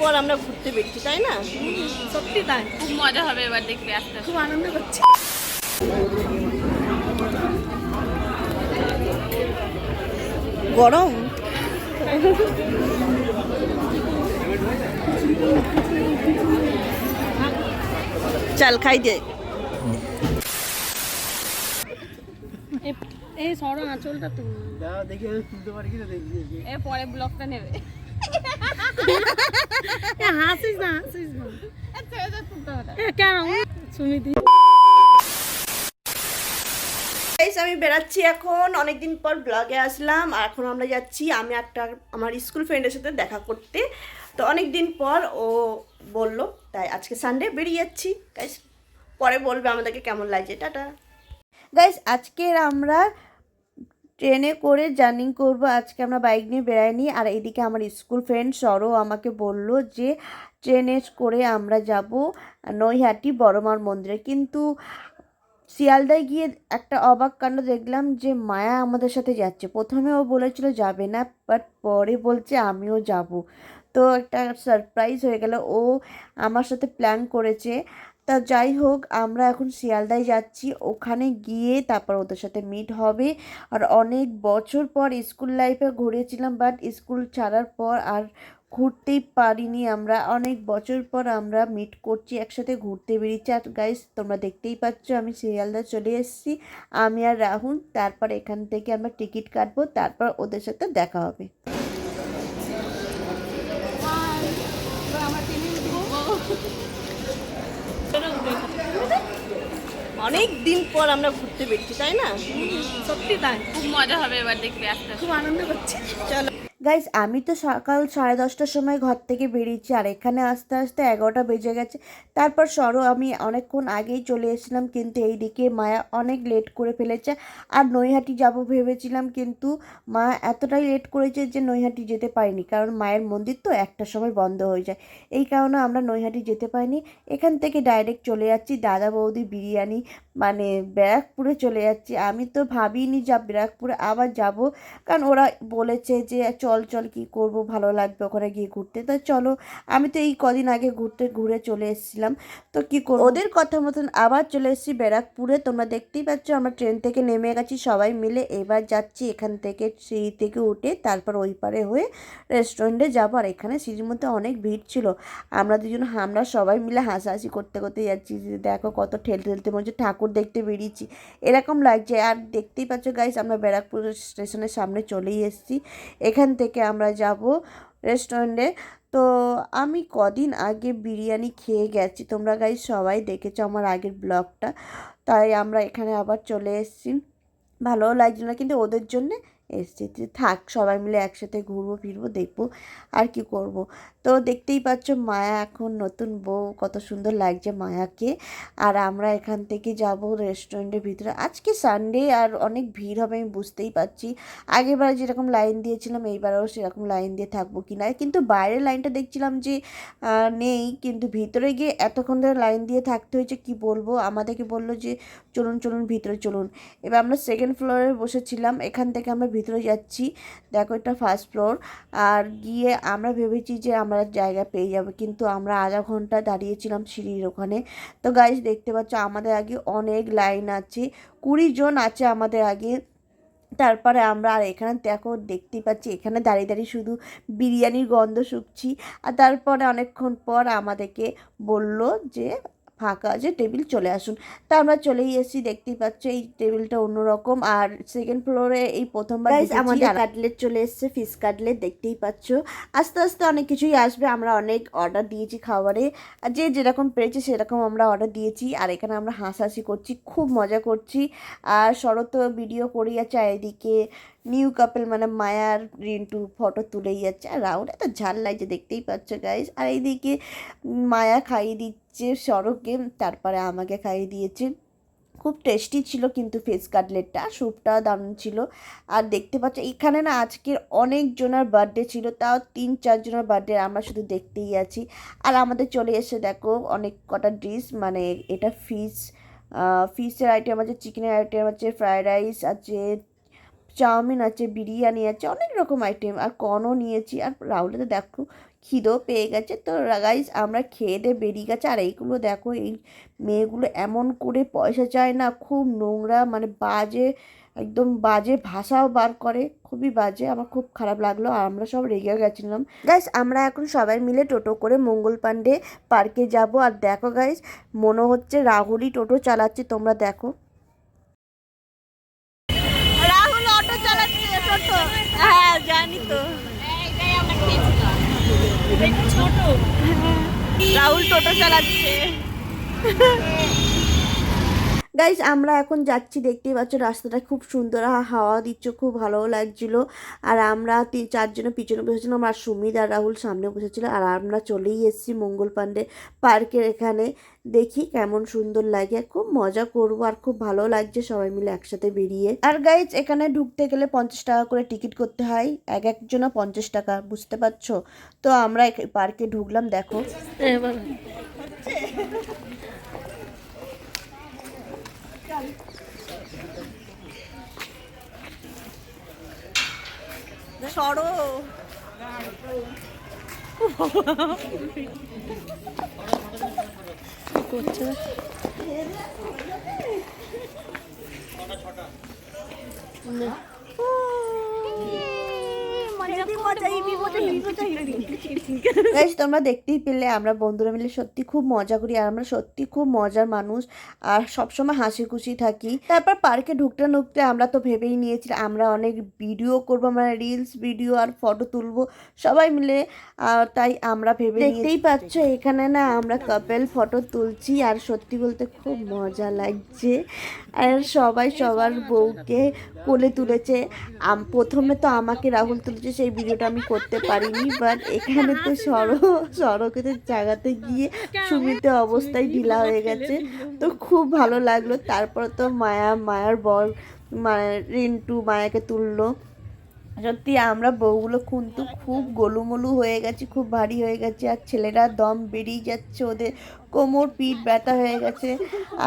পর আমরা ঘুরতে বেরিয়েছি তাই না? সত্যি তাই। খুব মজা হবে এবার দেখবে আস্তে খুব আনন্দ করছি গরম? চাল খাই দে। এই সরো আঁচলটা তুমি দেখি আমি তুলতে পারি কিনা দেখি এর পরে ব্লগটা নেবে। এ হাসিস না হাসিস না। এ কেন? সুমিতি আমি বেরাচ্ছি এখন। অনেকদিন পর ব্লগে আসলাম। আর এখন আমরা যাচ্ছি আমি একটা আমার স্কুল ফ্রেন্ডের সাথে দেখা করতে। তো অনেক দিন পর ও বলল তাই আজকে সানডে বেরিয়ে যাচ্ছি। গাইস পরে বলবে আমাদেরকে কেমন লাগছে। টাটা। গাইস আজকের আমরা ট্রেনে করে জার্নি করব। আজকে আমরা বাইক নিয়ে বেড়াইনি। আর এদিকে আমার স্কুল ফ্রেন্ড সরো আমাকে বলল যে, ট্রেনে করে আমরা যাব নৈহাটি বড়মার মন্দিরে। কিন্তু শিয়ালদায় গিয়ে একটা অবাক কাণ্ড দেখলাম যে, মায়া আমাদের সাথে যাচ্ছে। প্রথমে ও বলেছিল যাবে না বাট পরে বলছে আমিও যাব। তো একটা সারপ্রাইজ হয়ে গেল। ও আমার সাথে প্ল্যান করেছে। তা যাই হোক, আমরা এখন শিয়ালদায় যাচ্ছি। ওখানে গিয়ে তারপর ওদের সাথে মিট হবে। আর অনেক বছর পর স্কুল লাইফে ঘুরেছিলাম বাট স্কুল ছাড়ার পর আর ঘুরতেই পারিনি আমরা। অনেক বছর পর আমরা মিট করছি, একসাথে ঘুরতে বেরিয়েছি। আর গাইস তোমরা দেখতেই পাচ্ছ, আমি শিয়ালদা চলে এসেছি। আমি আর রাহুল, তারপর এখান থেকে আমরা টিকিট কাটবো, তারপর ওদের সাথে দেখা হবে। অনেক দিন পর আমরা ঘুরতে বেরিয়েছি তাই না? সত্যি তাই। খুব মজা হবে এবার দেখবে খুব আনন্দ করছি চলো। গাইস আমি তো সকাল সাড়ে দশটার সময় ঘর থেকে বেরিয়েছি, আর এখানে আস্তে আস্তে এগারোটা বেজে গেছে। তারপর সরো, আমি অনেকক্ষণ আগেই চলে এসেছিলাম, কিন্তু এইদিকে মায়া অনেক লেট করে ফেলেছে। আর নৈহাটি যাব ভেবেছিলাম, কিন্তু মা এতটাই লেট করেছে যে নৈহাটি যেতে পারিনি, কারণ মায়ের মন্দির তো একটা সময় বন্ধ হয়ে যায়। এই কারণে আমরা নৈহাটি যেতে পারিনি। এখান থেকে ডাইরেক্ট চলে যাচ্ছি, দাদা বৌদি বিরিয়ানি মানে ব্যারাকপুরে চলে যাচ্ছি। আমি তো ভাবিনি যা ব্যারাকপুরে আবার যাব, কারণ ওরা বলেছে যে চল চল কি করব? ভালো লাগবে ওখানে গিয়ে ঘুরতে। তো চলো, আমি তো এই কদিন আগে ঘুরতে, ঘুরে চলে এসেছিলাম। তো কি করব? ওদের কথা মতন আবার চলে এসেছি ব্যারাকপুরে। তোমরা দেখতেই পাচ্ছ, আমরা ট্রেন থেকে নেমে গেছি সবাই মিলে। এবার যাচ্ছি এখান থেকে সিঁড়ি থেকে উঠে তারপর ওই পারে হয়ে রেস্টুরেন্টে যাব। আর এখানে সিঁড়ির মধ্যে অনেক ভিড় ছিল। আমরা দুজন, আমরা সবাই মিলে হাসাহাসি করতে করতে যাচ্ছি। দেখো কত ঠেলতে ঠেলতে মনে হচ্ছে ঠাকুর দেখতে বেরিয়েছি। এরকম লাগছে। আর দেখতেই পাচ্ছ গাইস আমরা ব্যারাকপুর স্টেশনের সামনে চলেই এসেছি। এখান থেকে আমরা যাব রেস্টুরেন্টে তো আমি কদিন আগে বিরিয়ানি খেয়ে গেছি। তোমরা গাই সবাই দেখেছ আমার আগের ব্লগটা। তাই আমরা এখানে আবার চলে এসেছি। ভালোও লাগছিল না, কিন্তু ওদের জন্যে এসছি থাক, সবাই মিলে একসাথে ঘুরবো, ফিরবো, দেখব আর কি করব। তো দেখতেই পাচ্ছ মায়া এখন নতুন বউ, কত সুন্দর লাগছে মায়াকে। আর আমরা এখান থেকে যাব রেস্টুরেন্টের ভিতরে। আজকে সানডে আর অনেক ভিড় হবে, আমি বুঝতেই পারছি। আগেরবার যেরকম লাইন দিয়েছিলাম, এইবারও সেরকম লাইন দিয়ে থাকব কি না। কিন্তু বাইরের লাইনটা দেখছিলাম যে নেই। কিন্তু ভিতরে গিয়ে এতক্ষণ ধরে লাইন দিয়ে থাকতে হয়েছে, কি বলব? আমাদেরকে বলল যে, চলুন চলুন, ভিতরে চলুন। এবার আমরা সেকেন্ড ফ্লোরে বসেছিলাম। এখান থেকে আমরা ভিতরে যাচ্ছি। দেখো এটা ফার্স্ট ফ্লোর আর গিয়ে আমরা ভেবেছি যে আমরা জায়গা পেয়ে যাব, কিন্তু আমরা আধা ঘণ্টা দাঁড়িয়েছিলাম সিঁড়ির ওখানে। তো গাইজ দেখতে পাচ্ছ আমাদের আগে অনেক লাইন আছে, কুড়ি জন আছে আমাদের আগে। তারপরে আমরা আর এখানে দেখো দেখতেই পাচ্ছি এখানে দাঁড়িয়ে দাঁড়িয়ে শুধু বিরিয়ানির গন্ধ শুকছি। আর তারপরে অনেকক্ষণ পর আমাদেরকে বলল যে ফাঁকা আছে টেবিল চলে আসুন। তা আমরা চলেই এসেছি দেখতেই পাচ্ছ এই টেবিলটা অন্যরকম। আর সেকেন্ড ফ্লোরে এই প্রথমবার আমাদের কাটলেট চলে এসেছে ফিশ কাটলেট দেখতেই পাচ্ছ। আস্তে আস্তে অনেক কিছুই আসবে আমরা অনেক অর্ডার দিয়েছি খাবারে। আর যে যেরকম পেরেছে সেরকম আমরা অর্ডার দিয়েছি আর এখানে আমরা হাসাহাসি করছি খুব মজা করছি। আর শরৎ ভিডিও আর এদিকে নিউ কাপেল মানে মায়ার রিন্টু ফটো তুলেই যাচ্ছে। আর রাহুল এত ঝাল লাগছে দেখতেই পাচ্ছ গাইস আর এইদিকে মায়া খাইয়ে দিচ্ছে সড়কে, তারপরে আমাকে খাইয়ে দিয়েছে। খুব টেস্টি ছিল কিন্তু ফেস কাটলেটটা স্যুপটা দারুণ ছিল। আর দেখতে পাচ্ছ, এখানে না আজকের অনেকজনের বার্থডে ছিল, তাও তিন চারজনের বার্থডে আমরা শুধু দেখতেই আছি। আর আমাদের চলে এসে দেখো, অনেক কটা ডিশ মানে এটা ফিশ ফিশের আইটেম আছে চিকেনের আইটেম আছে ফ্রায়েড রাইস আছে চাউমিন আছে, বিরিয়ানি আছে, অনেক রকম আইটেম আর কনও নিয়েছি, আর রাহুলে তো দেখো খিদেও পেয়ে গেছে। তো গাইজ আমরা খেয়ে দিয়ে বেরিয়ে গেছে, আর এইগুলো দেখো, এই মেয়েগুলো এমন করে পয়সা চায় না, খুব নোংরা মানে বাজে, একদম বাজে ভাষাও বার করে, খুবই বাজে, আমার খুব খারাপ লাগল, আর আমরা সব রেগে গেছিলাম। গাইস আমরা এখন সবাই মিলে টোটো করে মঙ্গল পাণ্ডে পার্কে যাব, আর দেখো গাইস মনে হচ্ছে রাহুলই টোটো চালাচ্ছে, তোমরা দেখো রাহুল অটো টোটো হ্যাঁ জানি তো। ছোট। রাহুল টোটো চালাচ্ছে। গাইজ আমরা এখন যাচ্ছি, দেখতেই পাচ্ছ রাস্তাটা খুব সুন্দর হাওয়া দিচ্ছে, খুব ভালোও লাগছিল। আর আমরা তিন চারজনের পিছনে বসেছিলাম, আর সুমিত আর রাহুল সামনে বসেছিল, আর আমরা চলেই এসেছি মঙ্গল পাণ্ডে পার্কের এখানে। দেখি কেমন সুন্দর লাগে, খুব মজা করব, আর খুব ভালো লাগছে সবাই মিলে একসাথে বেরিয়ে। আর গাইজ এখানে ঢুকতে গেলে পঞ্চাশ টাকা করে টিকিট করতে হয়, এক একজনা পঞ্চাশ টাকা, বুঝতে পারছ? তো আমরা পার্কে ঢুকলাম, দেখো। সরো। করছে গাইস তোমরা দেখতেই পেলে আমরা বন্ধুরা মিলে সত্যি খুব মজা করি আর আমরা সত্যি খুব মজার মানুষ আর সবসময় হাসি খুশি থাকি। তারপর পার্কে ঢুকতে ঢুকতে আমরা তো ভেবেই নিয়েছি আমরা অনেক ভিডিও করব মানে রিলস ভিডিও আর ফটো তুলবো সবাই মিলে আর তাই আমরা ভেবে দেখতেই পাচ্ছ এখানে না আমরা কাপেল ফটো তুলছি আর সত্যি বলতে খুব মজা লাগছে। আর সবাই সবার বউকে কোলে তুলেছে আম- প্রথমে তো আমাকে রাহুল তুলেছে সেই ভিডিওটা আমি করতে পারিনি বাট এখানে তো সড়ক সড়কের জায়গাতে গিয়ে সুমিতে অবস্থায় ঢিলা হয়ে গেছে। তো খুব ভালো লাগল। তারপর তো মায়া, মায়ার বর, মায়া, রিন্টু মায়াকে তুললো। সত্যি, আমরা বউগুলো কিন্তু খুব গোলুমলু হয়ে গেছি, খুব ভারী হয়ে গেছে, আর ছেলেরা দম বেরিয়ে যাচ্ছে, ওদের কোমর পিঠ ব্যথা হয়ে গেছে,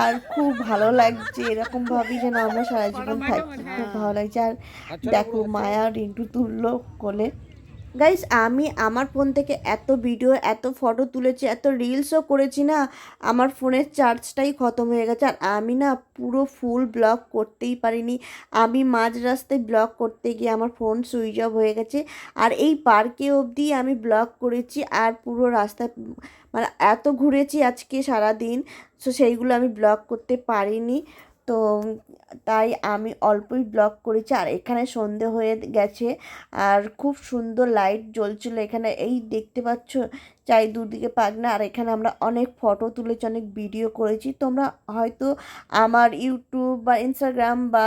আর খুব ভালো লাগছে, এরকম ভাবি যেন আমরা সারা জীবন থাকি খুব ভালো লাগছে। আর দেখো, মায়া রিন্টু তুললো কোলে। গাইস আমি আমার ফোন থেকে এত ভিডিও এত ফটো তুলেছি, এত রিলসও করেছি না, আমার ফোনের চার্জটাই খতম হয়ে গেছে। আর আমি না পুরো ফুল ব্লগ করতেই পারিনি। আমি মাঝ রাস্তায় ব্লগ করতে গিয়ে আমার ফোন সুইচ অফ হয়ে গেছে। আর এই পার্কে অবধি আমি ব্লগ করেছি আর পুরো রাস্তায় মানে এত ঘুরেছি আজকে সারা দিন সো সেইগুলো আমি ব্লগ করতে পারিনি। তো তাই আমি অল্পই ব্লগ করেছি। আর এখানে সন্ধে হয়ে গেছে। আর খুব সুন্দর লাইট জ্বলছিল এখানে। এই দেখতে পাচ্ছ চাই দুদিকে পাক না আর এখানে আমরা অনেক ফটো তুলেছি, অনেক ভিডিও করেছি। তোমরা হয়তো আমার ইউটিউব বা ইনস্টাগ্রাম বা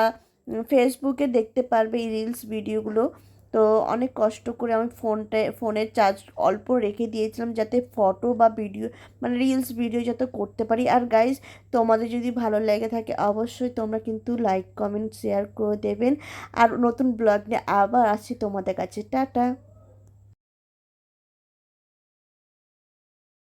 ফেসবুকে দেখতে পারবে এই রিলস ভিডিওগুলো তো অনেক কষ্ট করে আমি ফোনটা, ফোনের চার্জ অল্প রেখে দিয়েছিলাম যাতে ফটো বা ভিডিও মানে রিলস ভিডিও যাতে করতে পারি। আর গাইজ তোমাদের যদি ভালো লেগে থাকে অবশ্যই তোমরা কিন্তু লাইক কমেন্ট শেয়ার করে দেবেন। আর নতুন ব্লগ নিয়ে আবার আসছি তোমাদের কাছে। টাটা!